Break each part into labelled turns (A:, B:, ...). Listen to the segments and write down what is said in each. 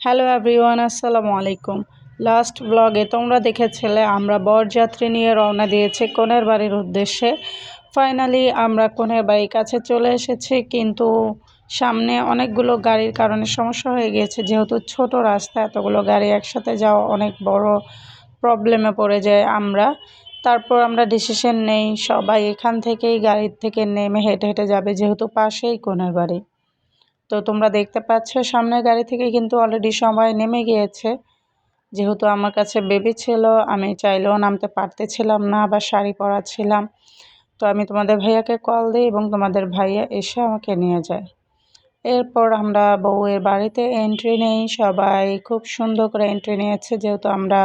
A: Hello everyone আসসালামু আলাইকুম last ব্লগে তোমরা দেখেছিলে, আমরা বরযাত্রী নিয়ে রওনা দিয়েছি কনের বাড়ির উদ্দেশ্যে। ফাইনালি আমরা কনের বাড়ির কাছে চলে এসেছি, কিন্তু সামনে অনেকগুলো গাড়ির কারণে সমস্যা হয়ে গিয়েছে। যেহেতু ছোট রাস্তা, এতগুলো গাড়ি একসাথে যাওয়া অনেক বড় প্রবলেমে পড়ে যায় আমরা। তারপর আমরা ডিসিশন নেই, সবাই এখান থেকেই গাড়ির থেকে নেমে হেঁটে হেঁটে যাবে, যেহেতু পাশেই কনের বাড়ি। তো তোমরা দেখতে পাচ্ছ সামনের গাড়ি থেকে কিন্তু অলরেডি সবাই নেমে গিয়েছে। যেহেতু আমার কাছে বেবি ছিল, আমি চাইলেও নামতে পারতেছিলাম না বা শাড়ি পরা ছিলাম। তো আমি তোমাদের ভাইয়াকে কল দিই এবং তোমাদের ভাইয়া এসে আমাকে নিয়ে যায়। এরপর আমরা বউয়ের বাড়িতে এন্ট্রি নেই। সবাই খুব সুন্দর করে এন্ট্রি নিয়েছে। যেহেতু আমরা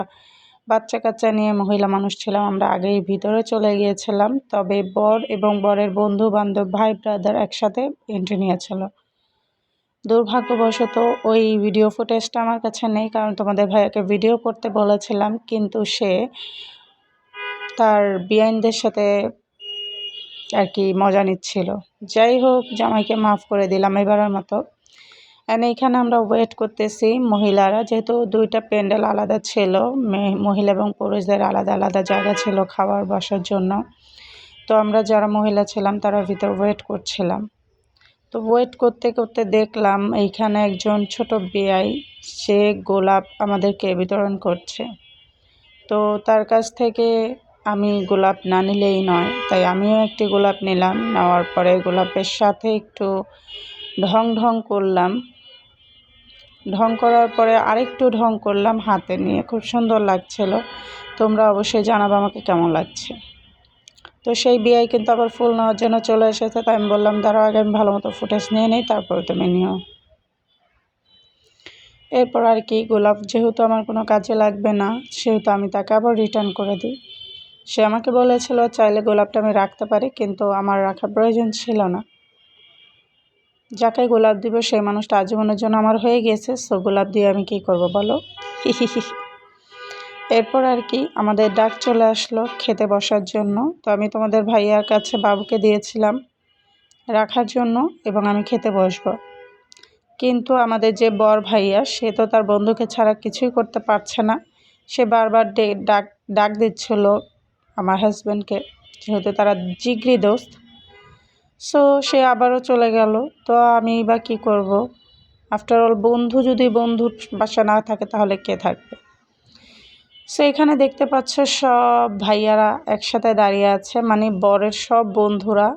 A: বাচ্চা কাচ্চা নিয়ে মহিলা মানুষ ছিলাম, আমরা আগেই ভিতরে চলে গিয়েছিলাম। তবে বর এবং বরের বন্ধু বান্ধব ভাই ব্রাদার একসাথে এন্ট্রি নিয়েছিল। দুর্ভাগ্যবশত ওই ভিডিও ফুটেজটা আমার কাছে নেই, কারণ তোমাদের ভাইয়াকে ভিডিও করতে বলেছিলাম, কিন্তু সে তার বিয়াইনদের সাথে আর কি মজা নিচ্ছিল। যাই হোক, জামাইকে মাফ করে দিলাম এবারের মতো। অ্যান্ড এইখানে আমরা ওয়েট করতেছি মহিলারা, যেহেতু দুইটা প্যান্ডেল আলাদা ছিল মহিলা এবং পুরুষদের আলাদা আলাদা জায়গা ছিল খাবার বসার জন্য। তো আমরা যারা মহিলা ছিলাম, তারা ভিতর ওয়েট করছিলাম। তো ওয়েট করতে করতে দেখলাম এইখানে একজন ছোট বেয়াই সে গোলাপ আমাদেরকে বিতরণ করছে। তো তার কাছ থেকে আমি গোলাপ না নিলেই নয়, তাই আমিও একটি গোলাপ নিলাম। নেওয়ার পরে গোলাপের সাথে একটু ঢং ঢং করলাম। ঢং করার পরে আরেকটু ঢং করলাম হাতে নিয়ে। খুব সুন্দর লাগছিল। তোমরা অবশ্যই জানাব আমাকে কেমন লাগছে। তো সেই বিয়াই কিন্তু আবার ফুল নেওয়ার জন্য চলে এসেছে, তাই আমি বললাম, দাঁড়াও, আগে আমি ভালো মতো ফুটেজ নিয়ে নিই, তারপরে তুমি নিও। এরপর আর কি, গোলাপ যেহেতু আমার কোনো কাজে লাগবে না, সেহেতু আমি তাকে আবার রিটার্ন করে দিই। সে আমাকে বলেছিল, চাইলে গোলাপটা আমি রাখতে পারি, কিন্তু আমার রাখার প্রয়োজন ছিল না। যাকে গোলাপ দিব, সেই মানুষটা আজীবনের জন্য আমার হয়ে গিয়েছে সো গোলাপ দিয়ে আমি কি করব বলো? এরপর আর কি আমাদের ডাক চলে আসলো খেতে বসার জন্য। তো আমি তোমাদের ভাইয়ার কাছে বাবুকে দিয়েছিলাম রাখার জন্য এবং আমি খেতে বসবো। কিন্তু আমাদের যে বর ভাইয়া, সে তো তার বন্ধুকে ছাড়া কিছুই করতে পারছে না। সে বারবার ডাক ডাক দিচ্ছিল আমার হাজব্যান্ডকে যেহেতু তারা জিগরি দোস্ত। সো সে আবারও চলে গেল। তো আমি বা কী করব? আফটার অল বন্ধু যদি বন্ধুর বাসা না থাকে, তাহলে কে থাকবে? সো এখানে দেখতে পাচ্ছ সব ভাইয়ারা একসাথে দাঁড়িয়ে আছে। মানে বরের সব বন্ধুরা,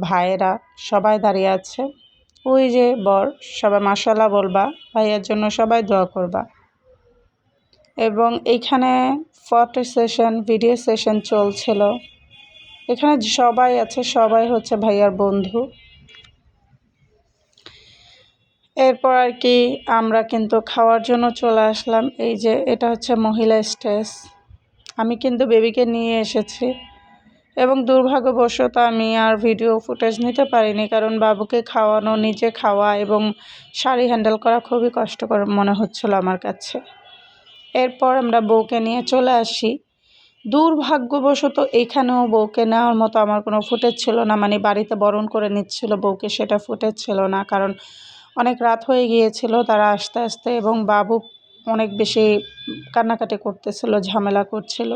A: ভাইয়েরা সবাই দাঁড়িয়ে আছে। ওই যে বর, সবাই মাসালা বলবা, ভাইয়ার জন্য সবাই দোয়া করবা। এবং এইখানে ফটো সেশন ভিডিও সেশন চলছিল। এখানে সবাই আছে, সবাই হচ্ছে ভাইয়ার বন্ধু। এরপর আর কি আমরা কিন্তু খাওয়ার জন্য চলে আসলাম। এই যে এটা হচ্ছে মহিলা স্টেজ আমি কিন্তু বেবিকে নিয়ে এসেছি এবং দুর্ভাগ্যবশত আমি আর ভিডিও ফুটেজ নিতে পারিনি কারণ বাবুকে খাওয়ানো, নিজে খাওয়া এবং শাড়ি হ্যান্ডেল করা খুবই কষ্টকর মনে হচ্ছিল আমার কাছে। এরপর আমরা বউকে নিয়ে চলে আসি। দুর্ভাগ্যবশত এখানেও বউকে নেওয়ার মতো আমার কোনো ফুটেজ ছিল না মানে বাড়িতে বরণ করে নিচ্ছিল বউকে সেটা ফুটেজ ছিল না কারণ অনেক রাত হয়ে গিয়েছিল, তারা আস্তে আস্তে এবং বাবু অনেক বেশি কান্নাকাটি করতেছিল, ঝামেলা করছিল।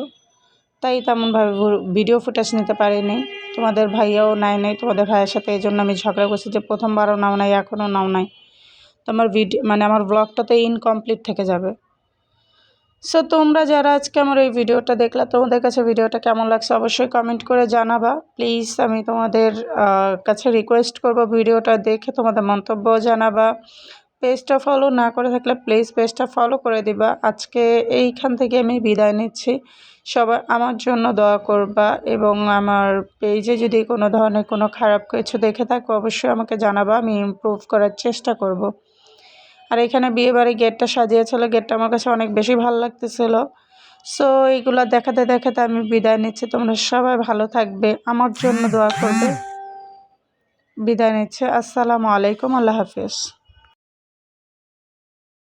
A: তাই তেমনভাবে ভিডিও ফুটেজ নিতে পারিনি। তোমাদের ভাইয়াও নাই নাই, তোমাদের ভাইয়ের সাথে এই জন্য আমি ঝগড়া করছি যে প্রথমবারও নাও নাই, এখনও নাও নাই। তোমার ভিডিও মানে আমার ব্লগটা তো ইনকমপ্লিট থেকে যাবে। সো তোমরা যারা আজকে আমার এই ভিডিওটা দেখলা, তোমাদের কাছে ভিডিওটা কেমন লাগছে অবশ্যই কমেন্ট করে জানাবা। প্লিজ আমি তোমাদের কাছে রিকোয়েস্ট করব ভিডিওটা দেখে তোমাদের মন্তব্য জানাবা। পেজটা ফলো না করে থাকলে প্লিজ পেজটা ফলো করে দিবা। আজকে এইখান থেকে আমি বিদায় নিচ্ছি। সবাই আমার জন্য দোয়া করবা এবং আমার পেজে যদি কোনো ধরনের কোনো খারাপ কিছু দেখে থাকো, অবশ্যই আমাকে জানাবা। আমি ইমপ্রুভ করার চেষ্টা করব। আর এখানে বিয়ে বিয়েবাড়ি গেটটা সাজিয়েছিল, গেটটা আমার কাছে অনেক বেশি ভালো লাগতেছিল। সো এইগুলো দেখাতে দেখাতে আমি বিদায় নিচ্ছি। তোমরা সবাই ভালো থাকবে। আমার জন্য দোয়া করবে। বিদায় নিচ্ছে। আসসালামু আলাইকুম। আল্লাহ হাফিজ।